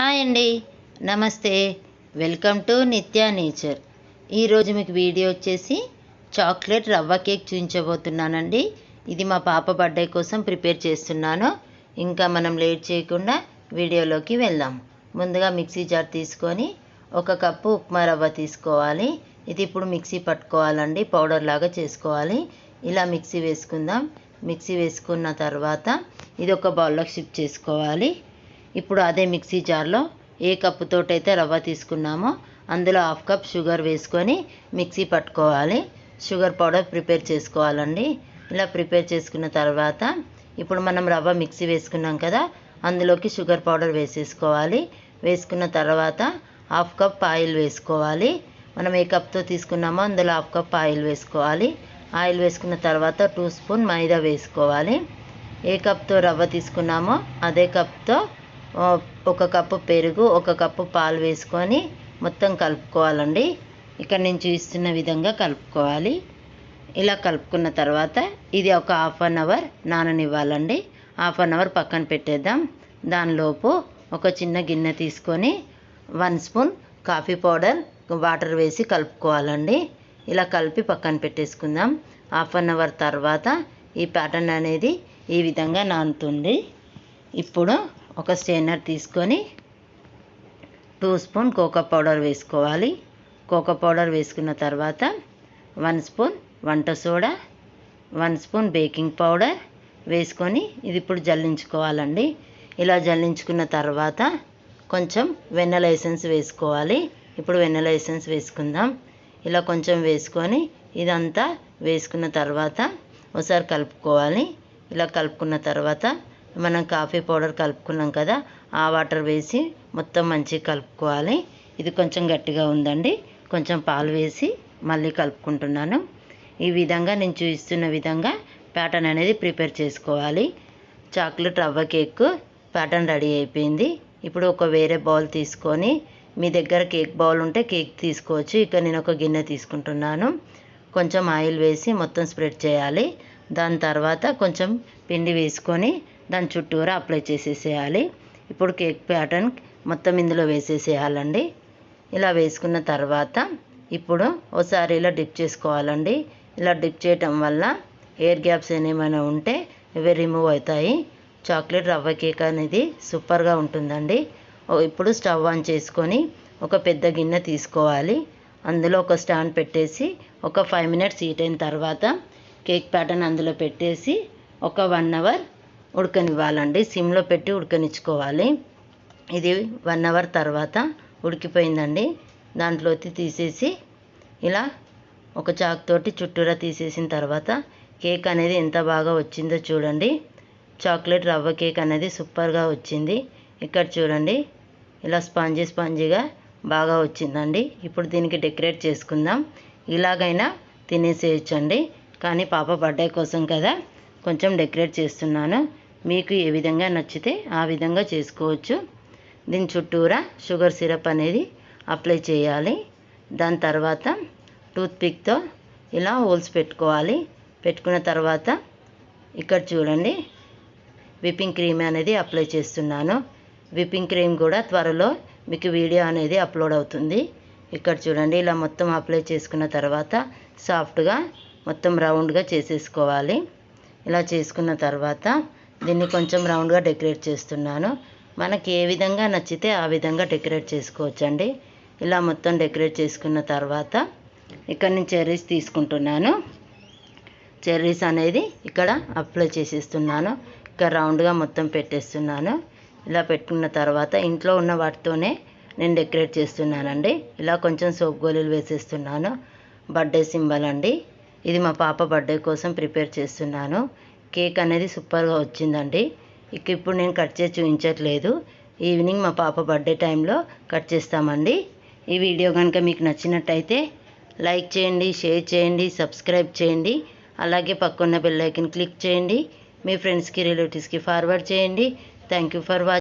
Hi అండి. నమస్తే. Welcome to Nithya nature. ఈరోజు మీకు వీడియో వచ్చేసి చాక్లెట్ రవ్వ కేక్ చూపించబోతున్నానండి. ఇది మా పాప బర్త్డే కోసం ప్రిపేర్ చేస్తున్నాను. ఇంకా మనం లేట్ చేయకుండా వీడియోలోకి వెళ్దాం. ముందుగా మిక్సీ జార్ తీసుకొని ఒక కప్పు ఉప్మా రవ్వ తీసుకోవాలి. ఇది ఇప్పుడు మిక్సీ పట్టుకోవాలండి. పౌడర్ లాగా చేసుకోవాలి. ఇలా మిక్సీ వేసుకుందాం. మిక్సీ వేసుకున్న తర్వాత ఇది ఒక బౌల్లోకి షిఫ్ట్ చేసుకోవాలి. ఇప్పుడు అదే మిక్సీ జార్లో ఏ కప్పుతోటైతే రవ్వ తీసుకున్నామో అందులో హాఫ్ కప్ షుగర్ వేసుకొని మిక్సీ పట్టుకోవాలి. షుగర్ పౌడర్ ప్రిపేర్ చేసుకోవాలండి. ఇలా ప్రిపేర్ చేసుకున్న తర్వాత ఇప్పుడు మనం రవ్వ మిక్సీ వేసుకున్నాం కదా అందులోకి షుగర్ పౌడర్ వేసేసుకోవాలి. వేసుకున్న తర్వాత హాఫ్ కప్ ఆయిల్ వేసుకోవాలి. మనం ఏ కప్తో తీసుకున్నామో అందులో హాఫ్ కప్ ఆయిల్ వేసుకోవాలి. ఆయిల్ వేసుకున్న తర్వాత టూ స్పూన్ మైదా వేసుకోవాలి. ఏ కప్తో రవ్వ తీసుకున్నామో అదే కప్తో ఒక కప్పు పెరుగు ఒక కప్పు పాలు వేసుకొని మొత్తం కలుపుకోవాలండి. ఇక్కడ నేను చూస్తున్న విధంగా కలుపుకోవాలి. ఇలా కలుపుకున్న తర్వాత ఇది ఒక హాఫ్ అన్ అవర్ నాననివ్వాలండి. హాఫ్ అన్ అవర్ పక్కన పెట్టేద్దాం. దానిలోపు ఒక చిన్న గిన్నె తీసుకొని one spoon coffee powder water వేసి కలుపుకోవాలండి. ఇలా కలిపి పక్కన పెట్టేసుకుందాం. హాఫ్ అన్ అవర్ తర్వాత ఈ ప్యాటర్న్ అనేది ఈ విధంగా నానుతుంది. ఇప్పుడు ఒక స్టెయినర్ తీసుకొని టూ స్పూన్ కోకో పౌడర్ వేసుకోవాలి. కోకో పౌడర్ వేసుకున్న తర్వాత వన్ స్పూన్ వంట soda one spoon baking powder వేసుకొని ఇది ఇప్పుడు జల్లించుకోవాలండి. ఇలా జల్లించుకున్న తర్వాత కొంచెం వెన్నెల ఎసెన్స్ వేసుకోవాలి. ఇప్పుడు వెన్నెల ఎసెన్స్ వేసుకుందాం. ఇలా కొంచెం వేసుకొని ఇదంతా వేసుకున్న తర్వాత ఒకసారి కలుపుకోవాలి. ఇలా కలుపుకున్న తర్వాత మనం కాఫీ పౌడర్ కలుపుకున్నాం కదా ఆ వాటర్ వేసి మొత్తం మంచిగా కలుపుకోవాలి. ఇది కొంచెం గట్టిగా ఉందండి. కొంచెం పాలు వేసి మళ్ళీ కలుపుకుంటున్నాను. ఈ విధంగా నేను చూపిస్తున్న విధంగా ప్యాటర్న్ అనేది ప్రిపేర్ చేసుకోవాలి. చాక్లెట్ రవ్వ కేక్ ప్యాటర్న్ రెడీ అయిపోయింది. ఇప్పుడు ఒక వేరే బౌల్ తీసుకొని మీ దగ్గర కేక్ బౌల్ ఉంటే కేక్ తీసుకోవచ్చు. ఇక్కడ నేను ఒక గిన్నె తీసుకుంటున్నాను. కొంచెం ఆయిల్ వేసి మొత్తం స్ప్రెడ్ చేయాలి. దాని తర్వాత కొంచెం పిండి వేసుకొని దాని చుట్టూరా అప్లై చేసేసేయాలి. ఇప్పుడు కేక్ ప్యాటర్న్ మొత్తం ఇందులో వేసేసేయాలండి. ఇలా వేసుకున్న తర్వాత ఇప్పుడు ఒకసారి ఇలా డిప్ చేసుకోవాలండి. ఇలా డిప్ చేయటం వల్ల ఎయిర్ గ్యాప్స్ ఏమైనా ఉంటే ఇవి రిమూవ్ అవుతాయి. చాక్లెట్ రవ్వ కేక్ అనేది సూపర్గా ఉంటుందండి. ఇప్పుడు స్టవ్ ఆన్ చేసుకొని ఒక పెద్ద గిన్నె తీసుకోవాలి. అందులో ఒక స్టాండ్ పెట్టేసి ఒక ఫైవ్ మినిట్స్ హీట్ అయిన తర్వాత కేక్ ప్యాటర్న్ అందులో పెట్టేసి ఒక వన్ అవర్ ఉడకనివ్వాలండి. సిమ్లో పెట్టి ఉడకనిచ్చుకోవాలి. ఇది వన్ అవర్ తర్వాత ఉడికిపోయిందండి. దాంట్లోకి తీసేసి ఇలా ఒక చాక్ తోటి చుట్టూరా తీసేసిన తర్వాత కేక్ అనేది ఎంత బాగా వచ్చిందో చూడండి. చాక్లెట్ రవ్వ కేక్ అనేది సూపర్గా వచ్చింది. ఇక్కడ చూడండి. ఇలా స్పాంజీ స్పాంజీగా బాగా వచ్చిందండి. ఇప్పుడు దీనికి డెకరేట్ చేసుకుందాం. ఇలాగైనా తినేసేయచ్చండి. కానీ పాప బర్త్డే కోసం కదా. కొంచెం డెకరేట్ చేస్తున్నాను. మీకు ఏ విధంగా నచ్చితే ఆ విధంగా చేసుకోవచ్చు. దీని చుట్టూరా షుగర్ సిరప్ అనేది అప్లై చేయాలి. దాని తర్వాత టూత్పిక్తో ఇలా హోల్స్ పెట్టుకోవాలి. పెట్టుకున్న తర్వాత ఇక్కడ చూడండి విప్పింగ్ క్రీమ్ అనేది అప్లై చేస్తున్నాను. విప్పింగ్ క్రీమ్ కూడా త్వరలో మీకు వీడియో అనేది అప్లోడ్ అవుతుంది. ఇక్కడ చూడండి ఇలా మొత్తం అప్లై చేసుకున్న తర్వాత సాఫ్ట్గా మొత్తం రౌండ్గా చేసేసుకోవాలి. ఇలా చేసుకున్న తర్వాత దీన్ని కొంచెం రౌండ్గా డెకరేట్ చేస్తున్నాను. మనకి ఏ విధంగా నచ్చితే ఆ విధంగా డెకరేట్ చేసుకోవచ్చండి. ఇలా మొత్తం డెకరేట్ చేసుకున్న తర్వాత ఇక్కడ నేను చెర్రీస్ తీసుకుంటున్నాను. చెర్రీస్ అనేది ఇక్కడ అప్లై చేసేస్తున్నాను. ఇక్కడ రౌండ్గా మొత్తం పెట్టేస్తున్నాను. ఇలా పెట్టుకున్న తర్వాత ఇంట్లో ఉన్న వాటితోనే నేను డెకరేట్ చేస్తున్నానండి. ఇలా కొంచెం సోప్ గోళీలు వేసేస్తున్నాను. బర్త్డే సింబల్ అండి. ఇది మా పాప బర్త్డే కోసం ప్రిపేర్ చేస్తున్నాను. కేక్ అనేది సూపర్గా వచ్చిందండి. ఇక ఇప్పుడు నేను కట్ చేసి చూపించట్లేదు. ఈవినింగ్ మా పాప బర్త్డే టైంలో కట్ చేస్తామండి. ఈ వీడియో కనుక మీకు నచ్చినట్టయితే లైక్ చేయండి షేర్ చేయండి సబ్స్క్రైబ్ చేయండి. అలాగే పక్కన్న బెల్ ఐకన్ క్లిక్ చేయండి. మీ ఫ్రెండ్స్కి రిలేటివ్స్కి ఫార్వర్డ్ చేయండి. Thank you for watching